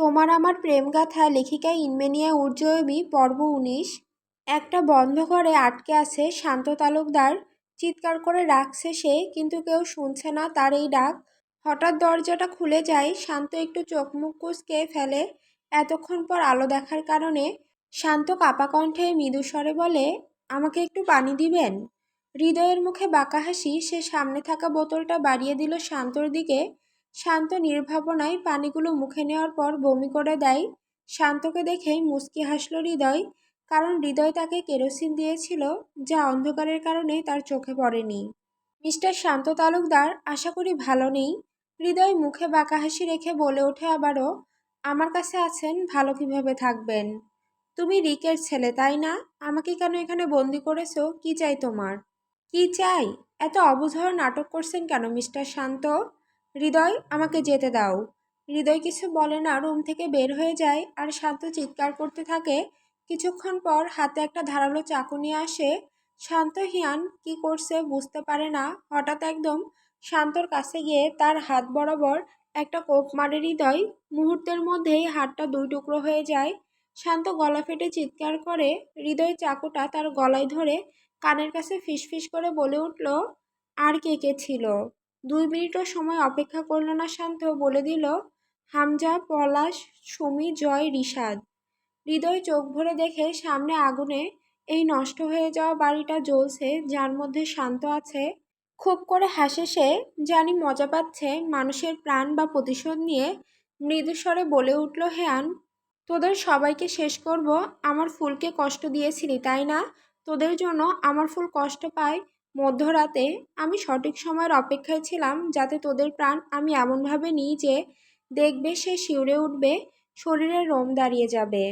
তোমার আমার প্রেমগাথা লেখিকা ইনমেনিয়া উর্জয়বী পর্ব উনিশ। একটা বন্ধ ঘরে আটকে আছে শান্ত তালুকদার। চিৎকার করে ডাকছে সে, কিন্তু কেউ শুনছে না তার এই ডাক। হঠাৎ দরজাটা খুলে যায়, শান্ত একটু চোখ মুখ কুচকে ফেলে। এতক্ষণ পর আলো দেখার কারণে শান্ত কাপা কণ্ঠে মৃদু স্বরে বলে, আমাকে একটু পানি দিবেন? হৃদয়ের মুখে বাঁকা হাসি, সে সামনে থাকা বোতলটা বাড়িয়ে দিল শান্তর দিকে। শান্ত নির্ভাবনায় পানিগুলো মুখে নেওয়ার পর বমি করে দেয়। শান্তকে দেখেই মুচকি হাসল হৃদয়, কারণ হৃদয় তাকে কেরোসিন দিয়েছিল, যা অন্ধকারের কারণে তার চোখে পড়েনি। মিস্টার শান্ত তালুকদার, আশা করি ভালো নেই। হৃদয় মুখে বাঁকা হাসি রেখে বলে ওঠে আবারও, আমার কাছে আছেন, ভালো কীভাবে থাকবেন? তুমি রিকের ছেলে, তাই না? আমাকে কেন এখানে বন্দি করেছ? কি চাই তোমার? কি চাই? এত অবুঝর নাটক করছেন কেন, মিস্টার শান্ত? হৃদয়, আমাকে যেতে দাও। হৃদয় কিছু বলে না, রুম থেকে বের হয়ে যায় আর শান্ত চিৎকার করতে থাকে। কিছুক্ষণ পর হাতে একটা ধারালো চাকু নিয়ে আসে। শান্ত হিয়ান কি করছে বুঝতে পারে না। হঠাৎ একদম শান্তর কাছে গিয়ে তার হাত বরাবর একটা কোপ মারে হৃদয়। মুহূর্তের মধ্যেই হাতটা দুই টুকরো হয়ে যায়। শান্ত গলা ফেটে চিৎকার করে। হৃদয় চাকুটা তার গলায় ধরে কানের কাছে ফিসফিস করে বলে উঠল, আর কে কে ছিল? দুই মিনিটও সময় অপেক্ষা করল না শান্ত, বলে দিল, হামজা, পলাশ, সুমি, জয়, রিশাদ। হৃদয় চোখ ভরে দেখে সামনে আগুনে এই নষ্ট হয়ে যাওয়া বাড়িটা জ্বলছে, যার মধ্যে শান্ত আছে। খুব করে হাসে সে, জানি মজা পাচ্ছে মানুষের প্রাণ বা প্রতিশোধ নিয়ে মৃদুস্বরে বলে উঠল, হেয়ান, তোদের সবাইকে শেষ করব। আমার ফুলকে কষ্ট দিয়েছিলি, তাই না? তোদের জন্য আমার ফুল কষ্ট পায়। মধ্যরাতে আমি সঠিক সময়ের অপেক্ষায় ছিলাম যাতে তোদের প্রাণ আমি এমনভাবে নিই যে দেখবে সে শিউরে উঠবে শরীরের রোম দাঁড়িয়ে যাবে।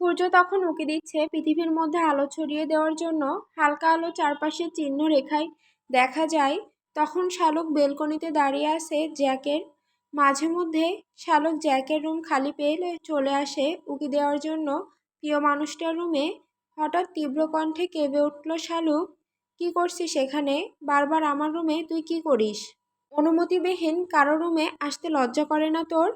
সূর্য তখন উঁকি দিচ্ছে পৃথিবীর মধ্যে আলো ছড়িয়ে দেওয়ার জন্য। হালকা আলো চারপাশে চিহ্ন রেখায় দেখা যায়, তখন শালুক বেলকনিতে দাঁড়িয়ে আছে জ্যাকের। মাঝে মধ্যে শালুক জ্যাকের রুম খালি পেলে চলে আসে উকি দেওয়ার জন্য। প্রিয় মানুষটার রুমে হঠাৎ তীব্র কণ্ঠে কেঁপে উঠল শালুক কি করছিস সেখানে বারবার আমার রুমে তুই কি করিস? অনুমতিবিহীন কারও রুমে আসতে লজ্জা করে না তোর?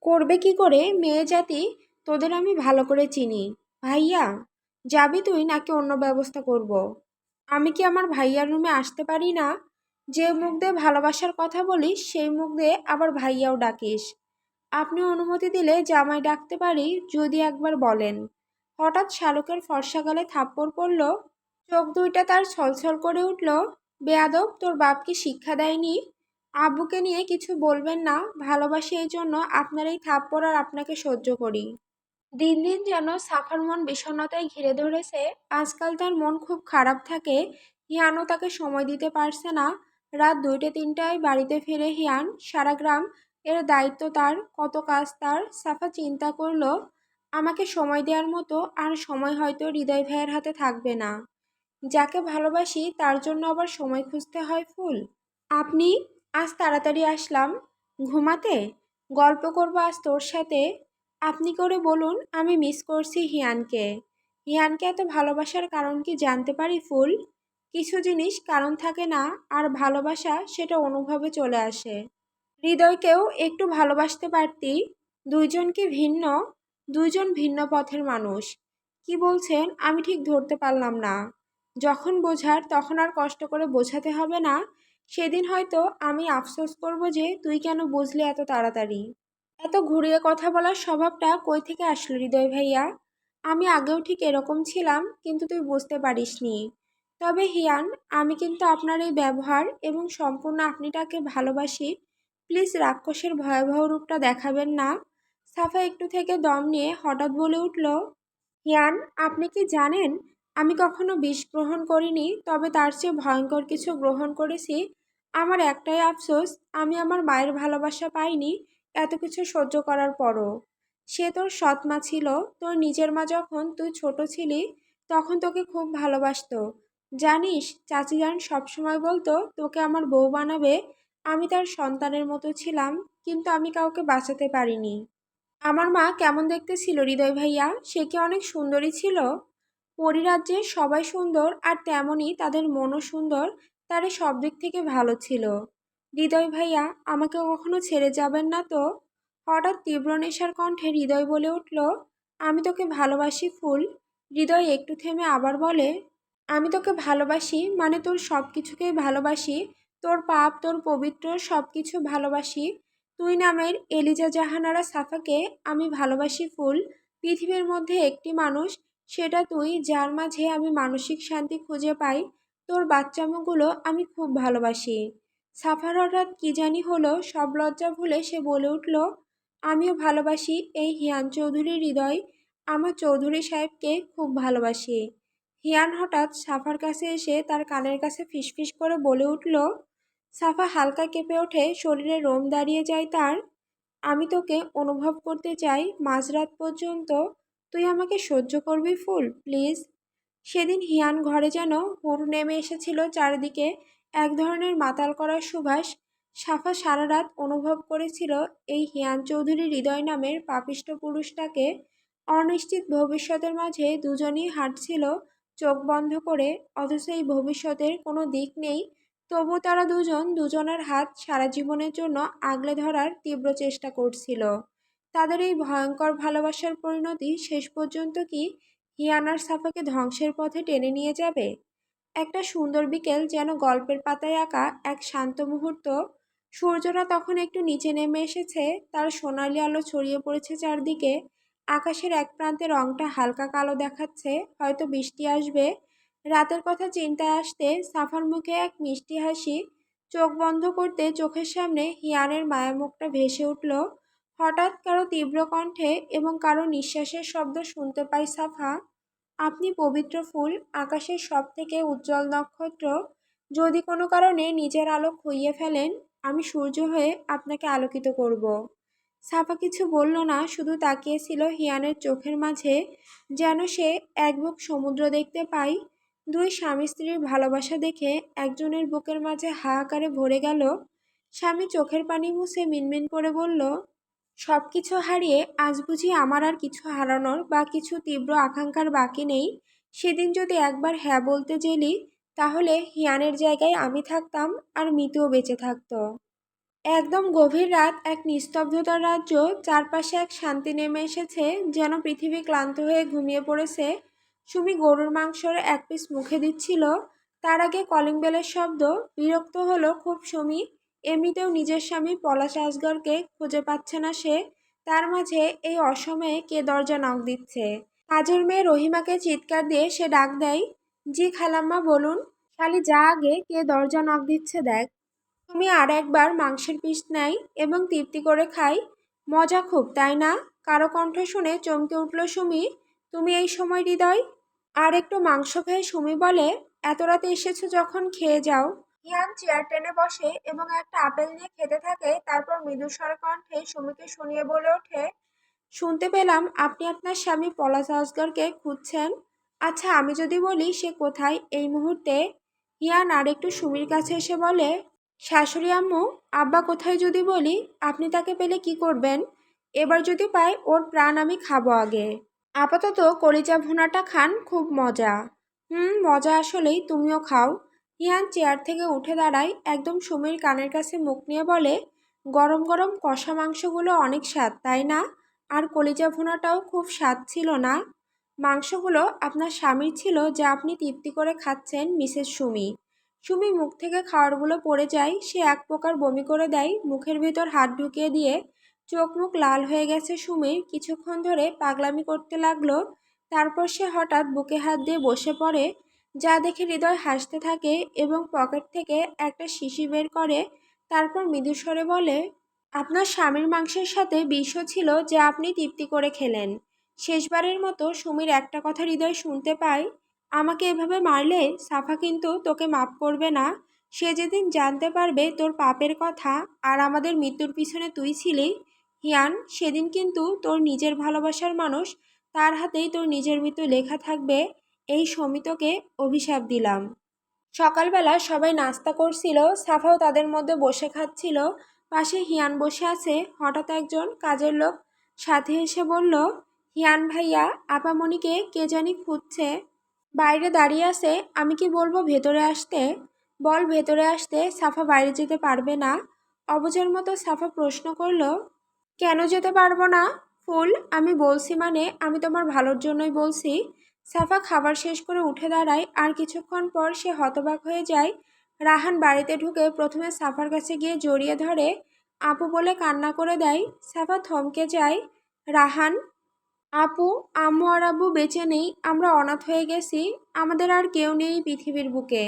করবে কি করে? মেয়ে জাতি, তোদের আমি ভালো করে চিনি। ভাইয়া, যাবি তুই নাকি অন্য ব্যবস্থা করব। আমি কি আমার ভাইয়ার রুমে আসতে পারি না? যে মুখ দিয়ে ভালোবাসার কথা বলিস, সেই মুখ দিয়ে আবার ভাইয়াও ডাকিস। আপনি অনুমতি দিলে জামাই ডাকতে পারি, যদি একবার বলেন। হঠাৎ শালুকের ফর্সাগালে থাপ্পড় পড়ল চোখ দুইটা তার ছলছল করে উঠল, বেয়াদব, তোর বাপকে শিক্ষা দেয়নি? আব্বুকে নিয়ে কিছু বলবেন না, ভালোবাসি এই জন্য আপনার এই থাপ্পড় আর আপনাকে সহ্য করি। দিন দিন যেন সাফার মন বিষণ্ণতায় ঘিরে ধরেছে, আজকাল তার মন খুব খারাপ থাকে। হিয়ানও তাকে সময় দিতে পারছে না। রাত দুইটে তিনটায় বাড়িতে ফিরে হিয়ান, সারা গ্রাম এর দায়িত্ব তার, কত কাজ তার, সাফা চিন্তা করল, আমাকে সময় দেওয়ার মতো আর সময় হয়তো হৃদয় ভাইয়ের হাতে থাকবে না। যাকে ভালোবাসি তার জন্য আবার সময় খুঁজতে হয় ফুল। আপনি আজ তাড়াতাড়ি আসলাম। ঘুমাতে? গল্প করব আজ তোর সাথে। আপনি করে বলুন, আমি মিস করছি হিয়ানকে। হিয়ানকে এত ভালোবাসার কারণ কি জানতে পারি ফুল? কিছু জিনিস কারণ থাকে না, আর ভালোবাসা সেটা অনুভবে চলে আসে। হৃদয়কেও একটু ভালোবাসতে পারতি। দুইজন কি ভিন্ন? দুইজন ভিন্ন পথের মানুষ। কি বলছেন, আমি ঠিক ধরতে পারলাম না। যখন বোঝার, তখন আর কষ্ট করে বোঝাতে হবে না। সেদিন হয়তো আমি আফসোস করব যে, তুই কেন বুঝলি এত তাড়াতাড়ি? এত ঘুরিয়ে কথা বলার স্বভাবটা কই থেকে আসলো হৃদয় ভাইয়া? আমি আগেও ঠিক এরকম ছিলাম, কিন্তু তুই বুঝতে পারিসনি। তবে হিয়ান, আমি কিন্তু আপনার এই ব্যবহার এবং সম্পূর্ণ আপনিটাকে ভালোবাসি। প্লিজ রাক্ষসের ভয়াবহ রূপটা দেখাবেন না। সাফা একটু থেকে দম নিয়ে হঠাৎ বলে উঠল, হিয়ান, আপনি কি জানেন আমি কখনো বিষ গ্রহণ করিনি, তবে তার চেয়ে ভয়ঙ্কর কিছু গ্রহণ করেছি। আমার একটাই আফসোস, আমি আমার মায়ের ভালোবাসা পাইনি, এত কিছু সহ্য করার পরও। সে তোর সৎ মা ছিল, তোর নিজের মা যখন তুই ছোট ছিলি, তখন তোকে খুব ভালোবাসতো। জানিস, চাচি যান সবসময় বলতো, তোকে আমার বউ বানাবে, আমি তার সন্তানের মতো ছিলাম, কিন্তু আমি কাউকে বাঁচাতে পারিনি। আমার মা কেমন দেখতে ছিল হৃদয় ভাইয়া? সে কি অনেক সুন্দরী ছিল? পরিরাজ্যে সবাই সুন্দর আর তেমনই তাদের মনও সুন্দর, তারে সব দিক থেকে ভালো ছিল। হৃদয় ভাইয়া, আমাকে কখনো ছেড়ে যাবেন না তো? হঠাৎ তীব্র নেশার কণ্ঠে হৃদয় বলে উঠল, আমি তোকে ভালোবাসি ফুল। হৃদয় একটু থেমে আবার বলে, আমি তোকে ভালোবাসি মানে তোর সব কিছুকেই ভালোবাসি, তোর পাপ, তোর পবিত্র সব কিছু ভালোবাসি। তুই নামের এলিজা জাহানারা সাফাকে আমি ভালোবাসি ফুল। পৃথিবীর মধ্যে একটি মানুষ সেটা তুই, যার মাঝে আমি মানসিক শান্তি খুঁজে পাই, তোর বাচ্চামোগুলো আমি খুব ভালোবাসি। সাফার হঠাৎ কী জানি হলো, সব লজ্জা ভুলে সে বলে উঠল, আমিও ভালোবাসি এই হিয়ান চৌধুরীর হৃদয়। আমার চৌধুরী সাহেবকে খুব ভালোবাসি। হিয়ান হঠাৎ সাফার কাছে এসে তার কানের কাছে ফিসফিস করে বলে উঠল, সাফা হালকা কেঁপে ওঠে, শরীরে রোম দাঁড়িয়ে যায় তার। আমি তোকে অনুভব করতে চাই, মাঝরাত পর্যন্ত তুই আমাকে সহ্য করবি ফুল, প্লিজ? সেদিন হিয়ান ঘরে যেন হুড় নেমে এসেছিল চারিদিকে, এক ধরনের মাতাল করার সুবাস সাফা সারা রাত অনুভব করেছিল এই হিয়ান চৌধুরী হৃদয় নামের পাপিষ্ট পুরুষটাকে। অনিশ্চিত ভবিষ্যতের মাঝে দুজনই হাঁটছিল, চোখ বন্ধ করে, অথচ এই ভবিষ্যতের কোনো দিক নেই। তবু তারা দুজন দুজনের হাত সারা জীবনের জন্য আগলে ধরার তীব্র চেষ্টা করছিল। তাদের এই ভয়ঙ্কর ভালোবাসার পরিণতি শেষ পর্যন্ত কি হিয়ানার সাফাকে ধ্বংসের পথে টেনে নিয়ে যাবে? একটা সুন্দর বিকেল যেন গল্পের পাতায় আঁকা এক শান্ত মুহূর্ত। সূর্যটা তখন একটু নিচে নেমে এসেছে, তার সোনালি আলো ছড়িয়ে পড়েছে চারদিকে। আকাশের এক প্রান্তে রংটা হালকা কালো দেখাচ্ছে, হয়তো বৃষ্টি আসবে। রাতের কথা চিন্তায় আসতে সাফার মুখে এক মিষ্টি হাসি চোখ বন্ধ করতে চোখের সামনে হিয়ানের মায়ামুখটা ভেসে উঠল। হঠাৎ কারও তীব্র কণ্ঠে এবং কারও নিঃশ্বাসের শব্দ শুনতে পাই, সাফা। আপনি পবিত্র ফুল, আকাশের সব থেকে উজ্জ্বল নক্ষত্র। যদি কোনো কারণে নিজের আলো খুইয়ে ফেলেন, আমি সূর্য হয়ে আপনাকে আলোকিত করব। সাফা কিছু বলল না, শুধু তাকিয়েছিল হিয়ানের চোখের মাঝে, যেন সে এক বুক সমুদ্র দেখতে পাই। দুই স্বামী স্ত্রীর ভালোবাসা দেখে একজনের বুকের মাঝে হাহাকারে ভরে গেল। স্বামী চোখের পানি মুছে মিনমিন করে বলল সব কিছু হারিয়ে আজ বুঝি আমার আর কিছু হারানোর বা কিছু তীব্র আকাঙ্ক্ষার বাকি নেই। সেদিন যদি একবার হ্যাঁ বলতে জেলি, তাহলে হিয়ানের জায়গায় আমি থাকতাম আর মৃত্যুও বেঁচে থাকতো। একদম গভীর রাত, এক নিস্তব্ধতার রাজ্য, চারপাশে এক শান্তি নেমে এসেছে, যেন পৃথিবী ক্লান্ত হয়ে ঘুমিয়ে পড়েছে। সুমি গরুর মাংসর এক পিস মুখে দিচ্ছিল। তার আগে কলিং বেলের শব্দ, বিরক্ত হলো খুব সুমি। এমনিতেও নিজের স্বামী পলাশ আসগরকে খুঁজে পাচ্ছে না সে। তার মাঝে এই অসময়ে কে দরজা নখ দিচ্ছে? কাজের মেয়ে রহিমাকে চিৎকার দিয়ে সে ডাক দেয়, জি খালাম্মা, বলুন। খালি যা আগে, কে দরজা নখ দিচ্ছে দেখ। তুমি আর একবার মাংসের পিস নেয় এবং তৃপ্তি করে খাই মজা খুব, তাই না? কারও কণ্ঠ শুনে চমকে উঠল সুমি, তুমি এই সময় হৃদয়? আর একটু মাংস খেয়ে সুমি বলে, এত রাতে এসেছ যখন, খেয়ে যাও। হিয়ান চেয়ার টেনে বসে এবং একটা আপেল নিয়ে খেতে থাকে, তারপর মৃদুস্বর কণ্ঠে সুমিকে শুনিয়ে বলে ওঠে, শুনতে পেলাম আপনি আপনার স্বামী পলাশ আসগরকে খুঁজছেন। আচ্ছা আমি যদি বলি সে কোথায় এই মুহূর্তে? হিয়ান আর একটু সুমির কাছে এসে বলে, শাশুড়ি আম্মু, আব্বা কোথায় যদি বলি, আপনি তাকে পেলে কি করবেন? এবার যদি পাই ওর প্রাণ আমি খাব আগে। আপাতত কলিজা ভুনাটা খান, খুব মজা। হুম, মজা আসলেই তুমিও খাও। হিয়ান চেয়ার থেকে উঠে দাঁড়ায়, একদম সুমির কানের কাছে মুখ নিয়ে বলে, গরম গরম কষা মাংসগুলো অনেক স্বাদ, তাই না? আর কলিজা ভুনাটাও খুব স্বাদ ছিল না? মাংসগুলো আপনার স্বামীর ছিল, যা আপনি তৃপ্তি করে খাচ্ছেন, মিসেস সুমি। সুমি মুখ থেকে খাওয়ারগুলো পড়ে যায়, সে এক প্রকার বমি করে দেয়, মুখের ভেতর হাত ঢুকিয়ে দিয়ে, চোখ মুখ লাল হয়ে গেছে সুমির, কিছুক্ষণ ধরে পাগলামি করতে লাগল, তারপর সে হঠাৎ বুকে হাত দিয়ে বসে পড়ে যা দেখে হৃদয় হাসতে থাকে এবং পকেট থেকে একটা শিশি বের করে, তারপর মৃদুস্বরে বলে, আপনার স্বামীর মাংসের সাথে বিষও ছিল যা আপনি তৃপ্তি করে খেলেন। শেষবারের মতো সুমির একটা কথা হৃদয় শুনতে পায়, আমাকে এভাবে মারলে সাফা কিন্তু তোকে মাফ করবে না। সে যেদিন জানতে পারবে তোর পাপের কথা আর আমাদের মৃত্যুর পিছনে তুই ছিলি, হিয়ান, সেদিন কিন্তু তোর নিজের ভালোবাসার মানুষ, তার হাতেই তোর নিজের মৃত্যু লেখা থাকবে এই সমিতকে অভিশাপ দিলাম। সকালবেলা সবাই নাস্তা করছিল, সাফাও তাদের মধ্যে বসে খাচ্ছিল। পাশে হিয়ান বসে আছে, হঠাৎ একজন কাজের লোক সাথে এসে বলল, হিয়ান ভাইয়া আপামণিকে কে জানি খুঁজছে। বাইরে দাঁড়িয়ে আছে, আমি কি বলব ভেতরে আসতে? বল ভেতরে আসতে, সাফা বাইরে যেতে পারবে না অবুজের মতো সাফা প্রশ্ন করল, কেন যেতে পারব না? ফুল, আমি বলছি মানে আমি তোমার ভালোর জন্যই বলছি। সাফা খাবার শেষ করে উঠে দাঁড়ায়, আর কিছুক্ষণ পর সে হতবাক হয়ে যায়। রাহান বাড়িতে ঢুকে প্রথমে সাফার কাছে গিয়ে জড়িয়ে ধরে, আপু বলে কান্না করে দেয়। সাফা থমকে যায়, রাহান, আপু, আম্মু আর আব্বু বেঁচে নেই, আমরা অনাথ হয়ে গেছি, আমাদের আর কেউ নেই পৃথিবীর বুকে।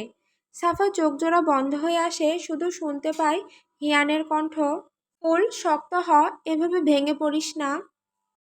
সাফা চোখ জোড়া বন্ধ হয়ে আসে, শুধু শুনতে পায় হিয়ানের কণ্ঠ ফুল শক্ত হ, এভাবে ভেঙে পড়িস না।